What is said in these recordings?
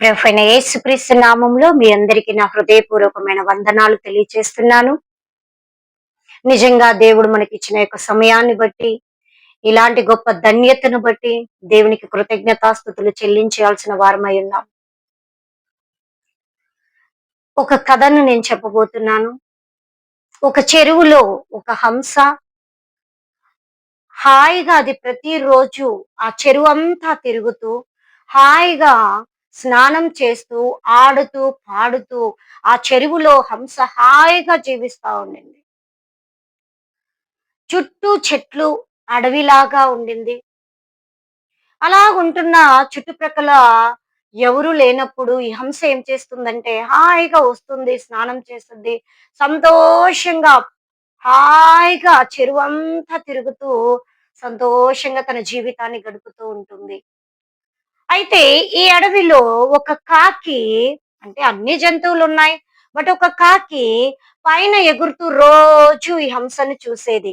ప్రభుత్వ యేసుక్రీస్తు నామంలో మీ అందరికీ నా హృదయపూర్వకమైన వందనాలు తెలియచేస్తున్నాను. నిజంగా దేవుడు మనకి ఇచ్చిన యొక్క సమయాన్ని బట్టి ఇలాంటి గొప్ప ధన్యతను బట్టి దేవునికి కృతజ్ఞతాస్థుతులు చెల్లించాల్సిన వారమై ఉన్నాం. ఒక కథను నేను చెప్పబోతున్నాను. ఒక చెరువులో ఒక హంస హాయిగా అది ప్రతిరోజు ఆ చెరువు అంతా తిరుగుతూ హాయిగా స్నానం చేస్తూ ఆడుతూ పాడుతూ ఆ చెరువులో హంస హాయిగా జీవిస్తూ ఉండింది. చుట్టూ చెట్లు అడవిలాగా ఉండింది. అలా ఉంటున్న చుట్టుప్రక్కల ఎవరు లేనప్పుడు ఈ హంస ఏం చేస్తుందంటే హాయిగా వస్తుంది స్నానం చేస్తుంది. సంతోషంగా హాయిగా చెరువంతా తిరుగుతూ సంతోషంగా తన జీవితాన్ని గడుపుతూ ఉంటుంది. అయితే ఈ అడవిలో ఒక కాకి అంటే అన్ని జంతువులు ఉన్నాయి బట్ ఒక కాకి పైన ఎగురుతూ రోజు ఈ హంసను చూసేది.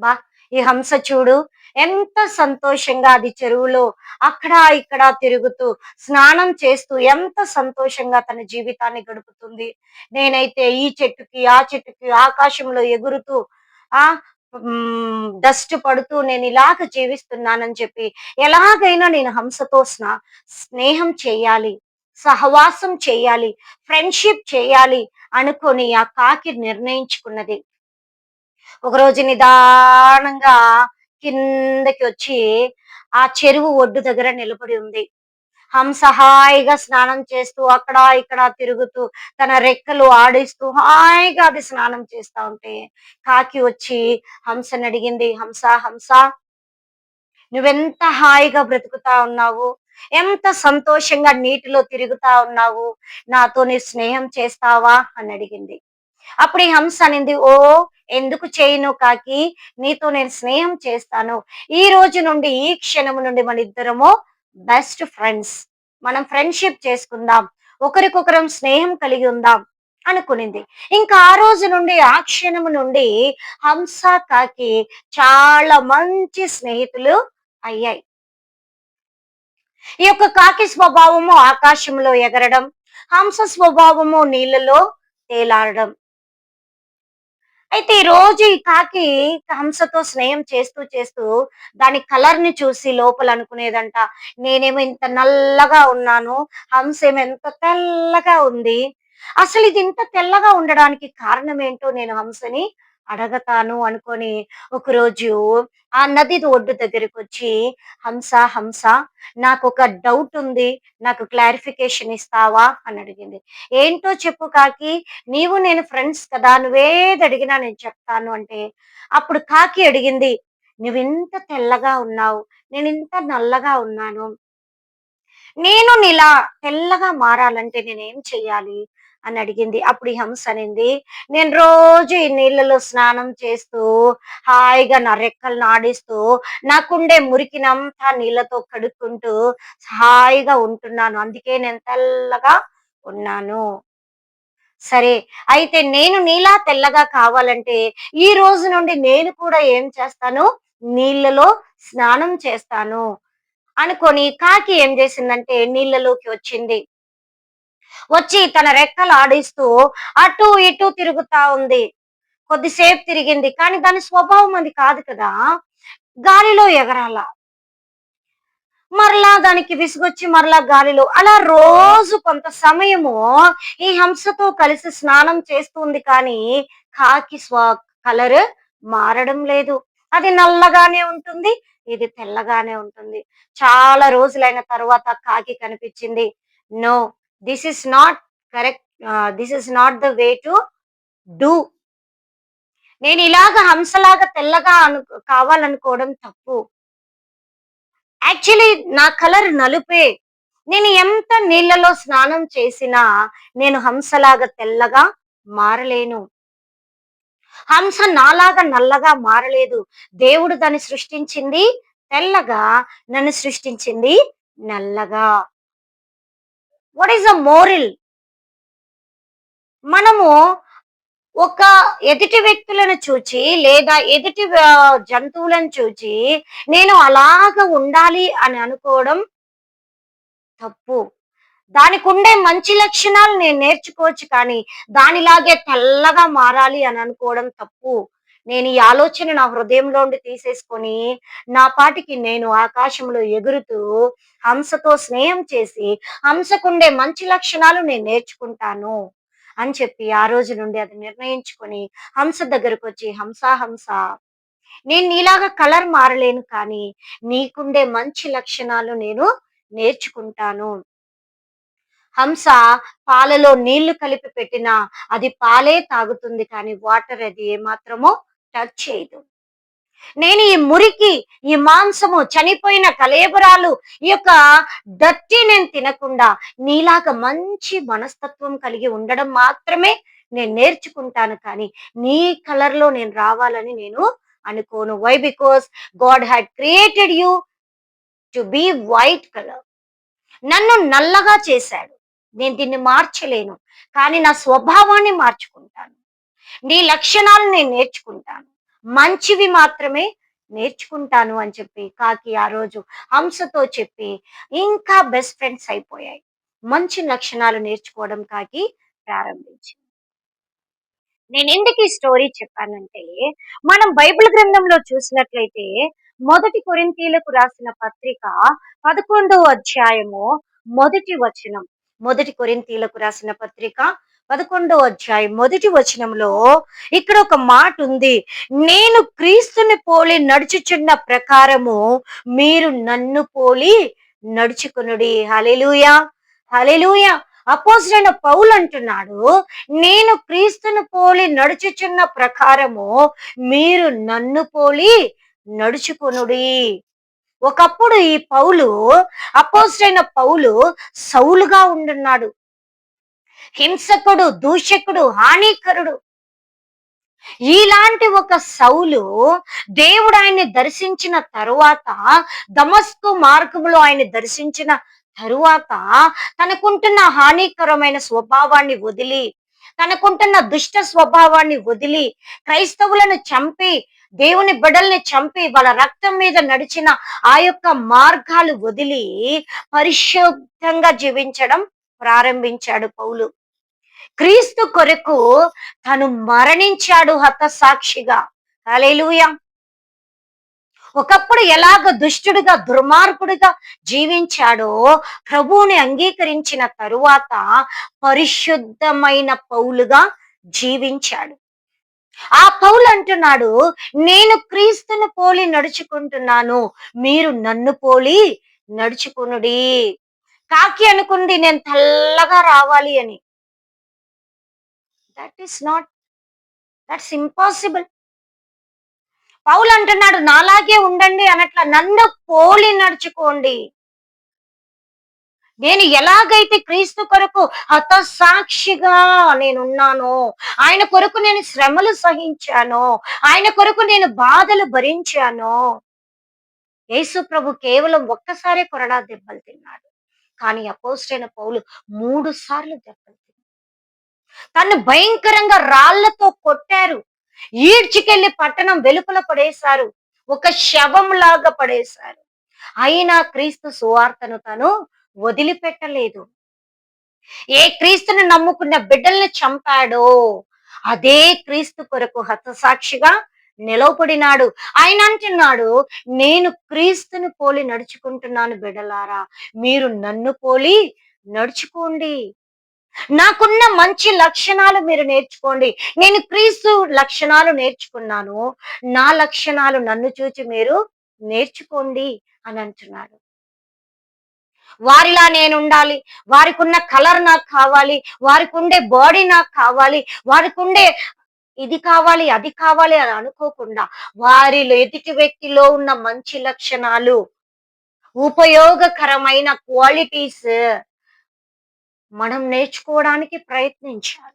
బా ఈ హంస చూడు ఎంత సంతోషంగా అది చెరువులో అక్కడ ఇక్కడ తిరుగుతూ స్నానం చేస్తూ ఎంత సంతోషంగా తన జీవితాన్ని గడుపుతుంది. నేనైతే ఈ చెట్టుకి ఆ చెట్టుకి ఆకాశంలో ఎగురుతూ ఆ డస్ట్ పడుతూ నేను ఇలాగ జీవిస్తున్నానని చెప్పి ఎలాగైనా నేను హంసతో స్నా స్నేహం చేయాలి సహవాసం చేయాలి ఫ్రెండ్షిప్ చేయాలి అనుకొని ఆ కాకి నిర్ణయించుకున్నది. ఒకరోజు నిదానంగా కిందకి వచ్చి ఆ చెరువు ఒడ్డు దగ్గర నిలబడి ఉంది. హంస హాయిగా స్నానం చేస్తూ అక్కడ ఇక్కడ తిరుగుతూ తన రెక్కలు ఆడిస్తూ హాయిగా అది స్నానం చేస్తా ఉంటే కాకి వచ్చి హంసని అడిగింది హంస హంస నువ్వెంత హాయిగా బ్రతుకుతా ఉన్నావు? ఎంత సంతోషంగా నీటిలో తిరుగుతా ఉన్నావు? నాతో నీ స్నేహం చేస్తావా? అని అడిగింది. అప్పుడు ఈ హంస అనింది ఓ ఎందుకు చేయను కాకి? నీతో నేను స్నేహం చేస్తాను. ఈ రోజు నుండి ఈ క్షణం నుండి మన ఇద్దరము బెస్ట్ ఫ్రెండ్స్. మనం ఫ్రెండ్షిప్ చేసుకుందాం. ఒకరికొకరం స్నేహం కలిగి ఉందాం అనుకునింది. ఇంకా ఆ రోజు నుండి ఆ క్షణం నుండి హంస కాకి చాలా మంచి స్నేహితులు అయ్యాయి. ఈ యొక్క కాకి స్వభావము ఆకాశంలో ఎగరడం హంస స్వభావము నీళ్ళలో తేలాడడం అయితే ఈ రోజు ఈ కాకి హంసతో స్నేహం చేస్తూ చేస్తూ దాని కలర్ని చూసి లోపల అనుకునేదంట నేనేమో ఇంత నల్లగా ఉన్నాను హంస ఏమో ఎంత తెల్లగా ఉంది. అసలు ఇది ఇంత తెల్లగా ఉండడానికి కారణం ఏంటో నేను హంసని అడగతాను అనుకొని ఒకరోజు ఆ నది ఒడ్డు దగ్గరికి వచ్చి హంస హంస నాకు ఒక డౌట్ ఉంది నాకు క్లారిఫికేషన్ ఇస్తావా? అని అడిగింది. ఏంటో చెప్పు కాకి నీవు నేను ఫ్రెండ్స్ కదా నువ్వేది అడిగినా నేను చెప్తాను. అంటే అప్పుడు కాకి అడిగింది నువ్వు ఇంత తెల్లగా ఉన్నావు నేను ఇంత నల్లగా ఉన్నాను. నేను నీలా తెల్లగా మారాలంటే నేనేం చెయ్యాలి? అని అడిగింది. అప్పుడు ఈ హంస అనింది నేను రోజు ఈ నీళ్ళలో స్నానం చేస్తూ హాయిగా నా రెక్కలను ఆడిస్తూ నాకుండే మురికినంతా నీళ్ళతో కడుక్కుంటూ హాయిగా ఉంటున్నాను. అందుకే నేను తెల్లగా ఉన్నాను. సరే అయితే నేను నీలా తెల్లగా కావాలంటే ఈ రోజు నుండి నేను కూడా ఏం చేస్తాను? నీళ్ళలో స్నానం చేస్తాను అనుకొని కాకి ఏం చేసిందంటే నీళ్ళలోకి వచ్చింది. వచ్చి తన రెక్కలు ఆడిస్తూ అటు ఇటు తిరుగుతా ఉంది. కొద్దిసేపు తిరిగింది. కానీ దాని స్వభావం అది కాదు కదా. గాలిలో ఎగరాల. మరలా దానికి విసుగొచ్చి మరలా గాలిలో. అలా రోజు కొంత సమయము ఈ హంసతో కలిసి స్నానం చేస్తుంది కానీ కాకి స్వ కలర్ మారడం లేదు. అది నల్లగానే ఉంటుంది ఇది తెల్లగానే ఉంటుంది. చాలా రోజులైన తర్వాత కాకి కనిపించింది. No this is not correct this is not the way to do నేను ఇలాగ హంసలాగా తెల్లగా అను కావాలనుకోవడం తప్పు. యాక్చువల్లీ నా కలర్ నలుపే. నేను ఎంత నీళ్ళలో స్నానం చేసినా నేను హంసలాగా తెల్లగా మారలేను. హంస నాలాగా నల్లగా మారలేదు. దేవుడు దాన్ని సృష్టించింది తెల్లగా నన్ను సృష్టించింది నల్లగా. వాట్ ఈస్ అ మోరల్ మనము ఒక ఎదుటి వ్యక్తులను చూచి లేదా ఎదుటి జంతువులను చూచి నేను అలాగ ఉండాలి అని అనుకోవడం తప్పు. దానికి ఉండే మంచి లక్షణాలు నేను నేర్చుకోవచ్చు కానీ దానిలాగే తెల్లగా మారాలి అని అనుకోవడం తప్పు. నేను ఈ ఆలోచన నా హృదయంలో ఉండి తీసేసుకొని నా పాటికి నేను ఆకాశంలో ఎగురుతూ హంసతో స్నేహం చేసి హంసకుండే మంచి లక్షణాలు నేను నేర్చుకుంటాను అని చెప్పి ఆ రోజు నుండి అది నిర్ణయించుకొని హంస దగ్గరకు వచ్చి హంస హంస నేను నీలాగా కలర్ మారలేను కానీ నీకుండే మంచి లక్షణాలు నేను నేర్చుకుంటాను. హంస పాలలో నీళ్ళు కలిపి పెట్టినా అది పాలే తాగుతుంది కానీ వాటర్ అది ఏమాత్రమో టచ్ చేయదు. నేను ఈ మురికి ఈ మాంసము చనిపోయిన కలేబరాలు ఈ యొక్క దత్తి నేను తినకుండా నీలాగా మంచి మనస్తత్వం కలిగి ఉండడం మాత్రమే నేను నేర్చుకుంటాను కానీ నీ కలర్లో నేను రావాలని నేను అనుకోను. Why because God had created you to be white colour నన్ను నల్లగా చేశాడు. నేను దీన్ని మార్చలేను. కానీ నా స్వభావాన్ని మార్చుకుంటాను. నీ లక్షణాలు నేను నేర్చుకుంటాను. మంచివి మాత్రమే నేర్చుకుంటాను అని చెప్పి కాకి ఆ రోజు హంసతో చెప్పి ఇంకా బెస్ట్ ఫ్రెండ్స్ అయిపోయాయి. మంచి లక్షణాలు నేర్చుకోవడం కాకి ప్రారంభించింది. నేను ఎందుకు ఈ స్టోరీ చెప్పానంటే మనం బైబిల్ గ్రంథంలో చూసినట్లయితే మొదటి కొరింతీలకు రాసిన పత్రిక పదకొండవ అధ్యాయము మొదటి వచనం. మొదటి కొరింతీలకు రాసిన పత్రిక పదకొండో అధ్యాయం మొదటి వచనంలో ఇక్కడ ఒక మాట ఉంది. నేను క్రీస్తుని పోలి నడుచుచున్న ప్రకారము మీరు నన్ను పోలి నడుచుకునుడి. హలెలుయా హలెలుయా అపోజిట్ పౌలు అంటున్నాడు నేను క్రీస్తును పోలి నడుచుచున్న ప్రకారము మీరు నన్ను పోలి నడుచుకొనుడి. ఒకప్పుడు ఈ పౌలు అపోజిట్ పౌలు సౌలుగా ఉండున్నాడు. హింసకుడు దూషకుడు హానికరుడు. ఇలాంటి ఒక సౌలు దేవుడు ఆయన్ని దర్శించిన తరువాత దమస్కు మార్గములో ఆయన్ని దర్శించిన తరువాత తనకుంటున్న హానికరమైన స్వభావాన్ని వదిలి తనకుంటున్న దుష్ట స్వభావాన్ని వదిలి క్రైస్తవులను చంపి దేవుని బిడ్డల్ని చంపి వాళ్ళ రక్తం మీద నడిచిన ఆ యొక్క మార్గాలు వదిలి పరిశుద్ధంగా జీవించడం ప్రారంభించాడు పౌలు. క్రీస్తు కొరకు తను మరణించాడు హతసాక్షిగా. హల్లెలూయా. ఒకప్పుడు ఎలాగ దుష్టుడిగా దుర్మార్గుడిగా జీవించాడో ప్రభువుని అంగీకరించిన తరువాత పరిశుద్ధమైన పౌలుగా జీవించాడు. ఆ పౌలు అంటున్నాడు నేను క్రీస్తును పోలి నడుచుకుంటున్నాను. మీరు నన్ను పోలి నడుచుకునుడి. కాకి అనుకుంది నేను తెల్లగా రావాలి అని. That is not that's impossible Paul అంటున్నాడు నాలాగే ఉండండి అనట్లా నన్ను పోలి నడుచుకోండి. నేను ఎలాగైతే క్రీస్తు కొరకు హతసాక్షిగా నేనున్నానో ఆయన కొరకు నేను శ్రమలు సహించానో ఆయన కొరకు నేను బాధలు భరించానో యేసు ప్రభు కేవలం ఒక్కసారే కొరడా దెబ్బలు తిన్నాడు. కానీ అపోస్టైన పౌలు మూడు సార్లు దెబ్బలు తిన్నాడు. తను భయంకరంగా రాళ్ళతో కొట్టారు. ఈడ్చికెళ్ళి పట్టణం వెలుపల పడేశారు. ఒక శవం లాగా పడేశారు. అయినా క్రీస్తు సువార్తను తను వదిలిపెట్టలేదు. ఏ క్రీస్తుని నమ్ముకున్న బిడ్డల్ని చంపాడో అదే క్రీస్తు కొరకు హతసాక్షిగా నిలవబడినాడు. ఆయన అంటున్నాడు నేను క్రీస్తుని పోలి నడుచుకుంటున్నాను బిడ్డలారా మీరు నన్ను పోలి నడుచుకోండి. నాకున్న మంచి లక్షణాలు మీరు నేర్చుకోండి. నేను క్రీస్తు లక్షణాలు నేర్చుకున్నాను. నా లక్షణాలు నన్ను చూచి మీరు నేర్చుకోండి అని అంటున్నాడు. వారిలా నేను ఉండాలి వారికి ఉన్న కలర్ నాకు కావాలి. వారికి ఉండే బాడీ నాకు కావాలి. వారికి ఉండే ఇది కావాలి అది కావాలి అని అనుకోకుండా వారిలో ఎదుటి వ్యక్తిలో ఉన్న మంచి లక్షణాలు ఉపయోగకరమైన క్వాలిటీస్ మనం నేర్చుకోవడానికి ప్రయత్నించాలి.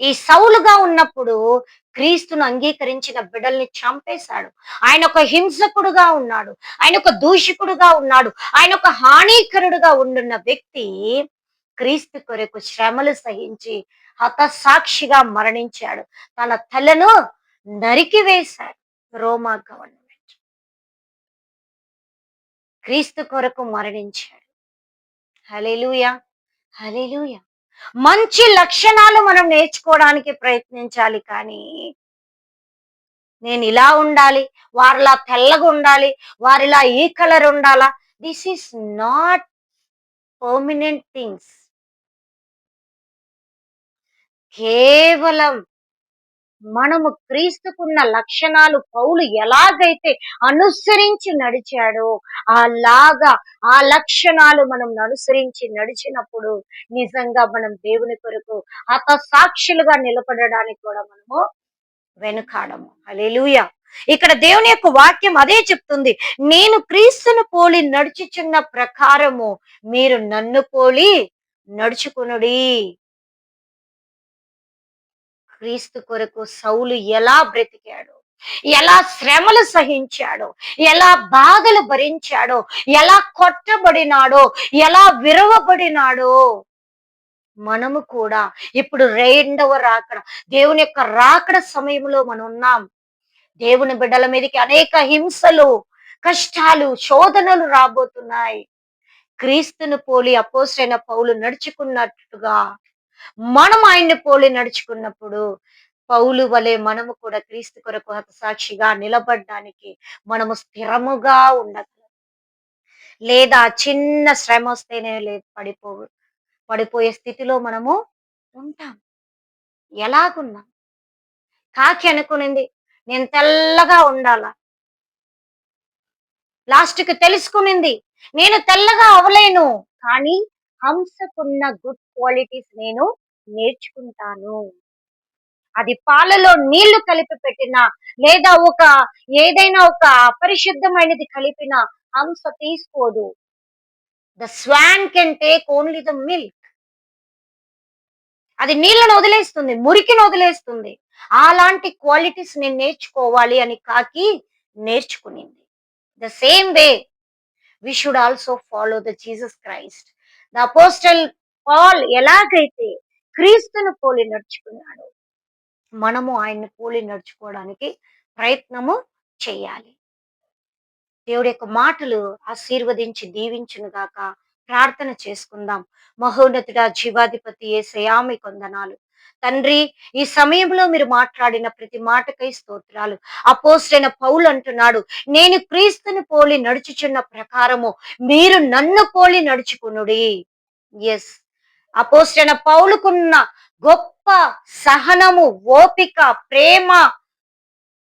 ఈ సౌలుగా ఉన్నప్పుడు క్రీస్తును అంగీకరించిన బిడ్డల్ని చంపేశాడు. ఆయన ఒక హింసకుడుగా ఉన్నాడు. ఆయన ఒక దూషకుడుగా ఉన్నాడు. ఆయన ఒక హానికరుడుగా ఉండున్న వ్యక్తి క్రీస్తు కొరకు శ్రమలు సహించి హతసాక్షిగా మరణించాడు. తన తలను నరికి వేశాడు రోమా గవర్నమెంట్. క్రీస్తు కొరకు మరణించాడు. హలేలుయా హలేలుయా మంచి లక్షణాలు మనం నేర్చుకోవడానికి ప్రయత్నించాలి కానీ నేను ఇలా ఉండాలి వారిలా తెల్లగా ఉండాలి వారిలా ఈ కలర్ ఉండాలా? This is not permanent things కేవలం మనము క్రీస్తుకున్న లక్షణాలు పౌలు ఎలాగైతే అనుసరించి నడిచాడో అలాగా ఆ లక్షణాలు మనం అనుసరించి నడిచినప్పుడు నిజంగా మనం దేవుని కొరకు హత సాక్షులుగా నిలబడడానికి కూడా మనము వెనుకాడము. హల్లెలూయా. ఇక్కడ దేవుని యొక్క వాక్యం అదే చెప్తుంది. నేను క్రీస్తును పోలి నడుచుచున్న ప్రకారము మీరు నన్ను పోలి నడుచుకునుడి. క్రీస్తు కొరకు సౌలు ఎలా బ్రతికాడు ఎలా శ్రమలు సహించాడో ఎలా బాధలు భరించాడో ఎలా కొట్టబడినాడో ఎలా విరవబడినాడో మనము కూడా ఇప్పుడు రెండవ రాకడ దేవుని యొక్క రాకడ సమయంలో మనం ఉన్నాం. దేవుని బిడ్డల మీదకి అనేక హింసలు కష్టాలు శోధనలు రాబోతున్నాయి. క్రీస్తును పోలి అపోసైన పౌలు నడుచుకున్నట్టుగా మనం ఆయన్ని పోలి నడుచుకున్నప్పుడు పౌలు వలె మనము కూడా క్రీస్తు కొరకు హతసాక్షిగా నిలబడడానికి మనము స్థిరముగా ఉండగలం. లేదా చిన్న శ్రమ వస్తేనే లేదు పడిపో పడిపోయే స్థితిలో మనము ఉంటాం. ఎలాగున్నాం. కాకి అనుకునింది నేను తెల్లగా ఉండాలా? లాస్ట్కి తెలుసుకునింది నేను తెల్లగా అవలేను కానీ హంసకున్న గుడ్ క్వాలిటీస్ నేను నేర్చుకుంటాను. అది పాలలో నీళ్ళు కలిపి పెట్టినా లేదా ఒక ఏదైనా ఒక అపరిశుద్ధమైనది కలిపిన హంస తీసుకోదు. The swan can take only the milk. అది నీళ్ళను వదిలేస్తుంది మురికిని వదిలేస్తుంది. అలాంటి క్వాలిటీస్ నేను నేర్చుకోవాలి అని కాకి నేర్చుకునింది. The same way we should also follow the Jesus Christ. Apostle Paul ఎలాగైతే క్రీస్తును పోలి నడుచుకున్నాడు మనము ఆయన్ని పోలి నడుచుకోవడానికి ప్రయత్నము చేయాలి. దేవుడి యొక్క మాటలు ఆశీర్వదించి దీవించును గాక. ప్రార్థన చేసుకుందాం. మహోన్నతుడ జీవాధిపతి ఏ సయామి కొందనాలు. తండ్రి ఈ సమయంలో మీరు మాట్లాడిన ప్రతి మాటకై స్తోత్రాలు. అపోస్టైన పౌలు అంటున్నాడు నేను క్రీస్తుని పోలి నడుచుచున్న ప్రకారము మీరు నన్ను పోలి నడుచుకునుడి. ఎస్ అపోస్టైన పౌలుకున్న గొప్ప సహనము ఓపిక ప్రేమ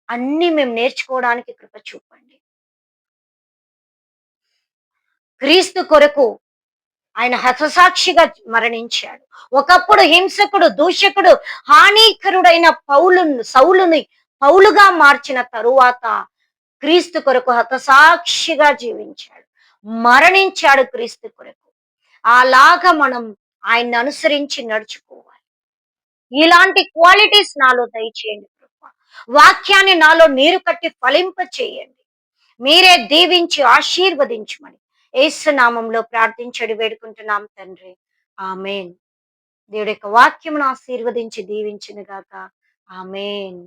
అన్ని మేము నేర్చుకోవడానికి కృప చూపండి. క్రీస్తు కొరకు ఆయన హతసాక్షిగా మరణించాడు. ఒకప్పుడు హింసకుడు దూషకుడు హానికరుడైన పౌలును సౌలుని పౌలుగా మార్చిన తరువాత క్రీస్తు కొరకు హతసాక్షిగా జీవించాడు. మరణించాడు క్రీస్తు కొరకు. అలాగా మనం ఆయన్ని అనుసరించి నడుచుకోవాలి. ఇలాంటి క్వాలిటీస్ నాలో దయచేయండి కృప. వాక్యాన్ని నాలో నీరు కట్టి ఫలింప చేయండి మీరే దీవించి ఆశీర్వదించమని ఏసు నామంలో ప్రార్థించడి వేడుకుంటున్నాం తండ్రి. ఆమెన్. దేవుడి యొక్క వాక్యమును ఆశీర్వదించి దీవించిన గాక ఆమెన్.